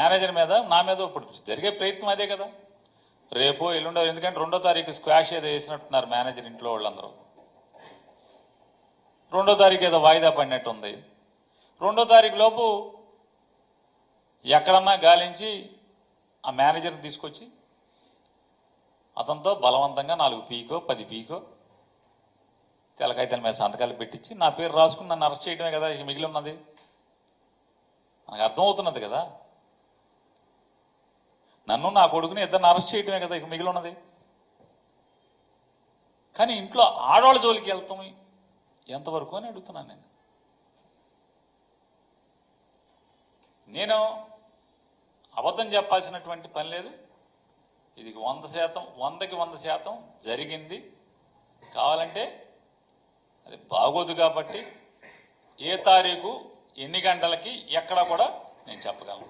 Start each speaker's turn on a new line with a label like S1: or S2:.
S1: Manager మీద నా మీద ఇప్పుడు జరిగే ప్రయత్నం అదే కదా. రేపు ఎల్లుండో ఎందుకంటే రెండో తారీఖు స్క్వాష్ ఏదో వేసినట్టున్నారు మేనేజర్ ఇంట్లో వాళ్ళందరూ. రెండో తారీఖు ఏదో వాయిదా పడినట్టు ఉంది రెండో తారీఖు లోపు ఎక్కడన్నా గాలించి ఆ మేనేజర్ని తీసుకొచ్చి అతనితో బలవంతంగా నాలుగు పీకో పది పీకో తెలకాయితల మీద సంతకాలు పెట్టించి నా పేరు రాసుకుని నన్ను అరెస్ట్ చేయడమే కదా ఇక మిగిలి ఉన్నది మనకు అర్థమవుతున్నది కదా. నన్ను నా కొడుకుని ఇద్దరిని అరెస్ట్ చేయటమే కదా ఇక మిగిలి ఉన్నది కానీ ఇంట్లో ఆడవాళ్ళ జోలికి వెళ్తాం ఎంతవరకు అని అడుగుతున్నాను నేను. నేను అబద్ధం చెప్పాల్సినటువంటి పని లేదు. ఇది వంద శాతం వందకి వంద శాతం జరిగింది. కావాలంటే అది బాగోదు కాబట్టి ఏ తారీఖు ఎన్ని గంటలకి ఎక్కడ కూడా నేను చెప్పగలను.